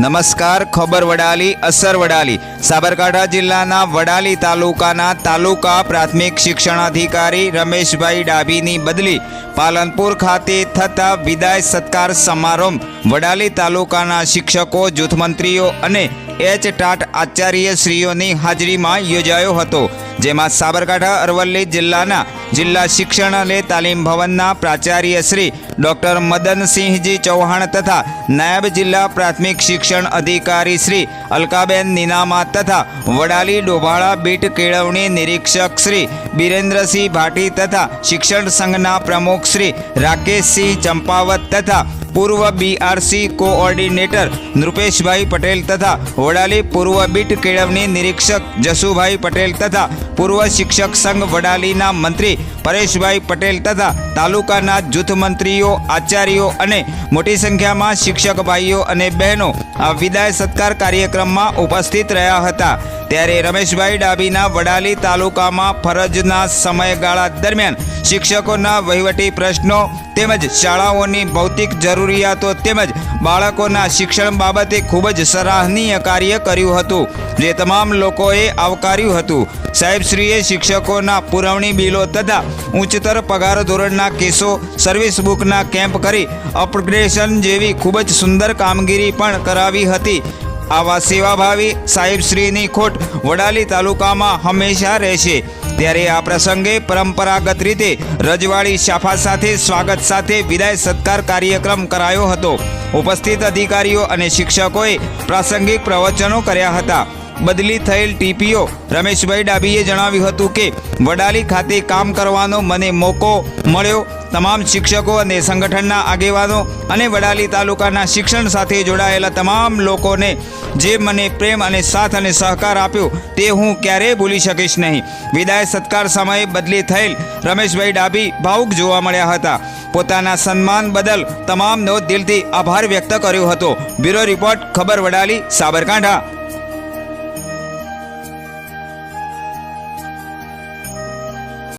નમસ્કાર, ખબર વડાલી, અસર વડાલી. સાબરકાંઠા જિલ્લાના વડાલી તાલુકાના તાલુકા પ્રાથમિક શિક્ષણાધિકારી રમેશભાઈ ડાભીની બદલી. પાલનપુર ખાતે થતા વિદાય સત્કાર સમારંભ. વડાલી તાલુકાના શિક્ષકો, જૂથમંત્રીઓ અને એચ. ટાટ આચાર્યશ્રીઓની હાજરીમાં યોજાયો હતો. જેમાં સાબરકાંઠા, અરવલ્લી જિલ્લાના જિલ્લા શિક્ષણ અને તાલીમ ભવનના પ્રાચાર્ય શ્રી ડૉક્ટર મદનસિંહજી ચૌહાણ તથા નાયબ જિલ્લા પ્રાથમિક શિક્ષણ અધિકારી શ્રી અલકાબેન નીનામા તથા વડાલી ડોભાળા બીટ કેળવણી નિરીક્ષક શ્રી બિરેન્દ્રસિંહ ભાટી તથા શિક્ષણ સંઘના પ્રમુખ શ્રી રાકેશસિંહ ચંપાવત તથા પૂર્વ બીઆરસી કોઓર્ડિનેટર નૃપેશભાઈ પટેલ તથા વડાલી પૂર્વ બીટ કેળવણી નિરીક્ષક જસુભાઈ પટેલ તથા પૂર્વ શિક્ષક સંઘ વડાલીના મંત્રી પરેશભાઈ પટેલ તથા તાલુકાના જૂથ મંત્રીઓ, આચાર્યો અને મોટી સંખ્યામાં શિક્ષક ભાઈઓ અને બહેનો આ વિદાય સત્કાર કાર્યક્રમમાં ઉપસ્થિત રહ્યા હતા. ત્યારે રમેશભાઈ ડાબીના વડાલી તાલુકામાં ફરજના સમયગાળા દરમિયાન શિક્ષકોના વહીવટી પ્રશ્નો તેમજ શાળાઓની ભૌતિક જરૂરિયાતો તેમજ બાળકોના શિક્ષણ બાબતે ખૂબ જ સરાહનીય કાર્ય કર્યું હતું. જે તમામ લોકોએ આવકાર્યું હતું. સાહેબશ્રીએ શિક્ષકોના પુરવણી બિલો તથા ઉચ્ચતર પગાર ધોરણના કેસો સર્વિસ બુકના કેમ્પ કરી અપગ્રેડેશન જેવી ખૂબ જ સુંદર કામગીરી પણ કરાવી હતી. આવા સેવાભાવી સાહેબશ્રીની ખોટ વડાલી તાલુકામાં હંમેશા રહેશે. ત્યારે આ પ્રસંગે પરંપરાગત રીતે રજવાડી શાફા સાથે સ્વાગત સાથે વિદાય સત્કાર કાર્યક્રમ કરાયો હતો. ઉપસ્થિત અધિકારીઓ અને શિક્ષકોએ પ્રાસંગિક પ્રવચનો કર્યા હતા. બદલી થયેલ ટીપીઓ રમેશભાઈ ડાબીએ જણાવ્યું હતું કે, વડાલી ખાતે કામ કરવાનો મને મોકો મળ્યો તમામ શિક્ષકો અને સંગઠનના આગેવાનો અને વડાલી તાલુકાના શિક્ષણ સાથે જોડાયેલા તમામ લોકોને જે મને પ્રેમ અને સાથ અને સહકાર આપ્યો તે હું ક્યારેય ભૂલી શકીશ નહીં. વિદાય સત્કાર સમયે બદલી થયેલ રમેશભાઈ ડાભી ભાવુક જોવા મળ્યા હતા. પોતાના સન્માન બદલ તમામનો દિલથી આભાર વ્યક્ત કર્યો હતો. બ્યુરો રિપોર્ટ, ખબર વડાલી, સાબરકાંઠા.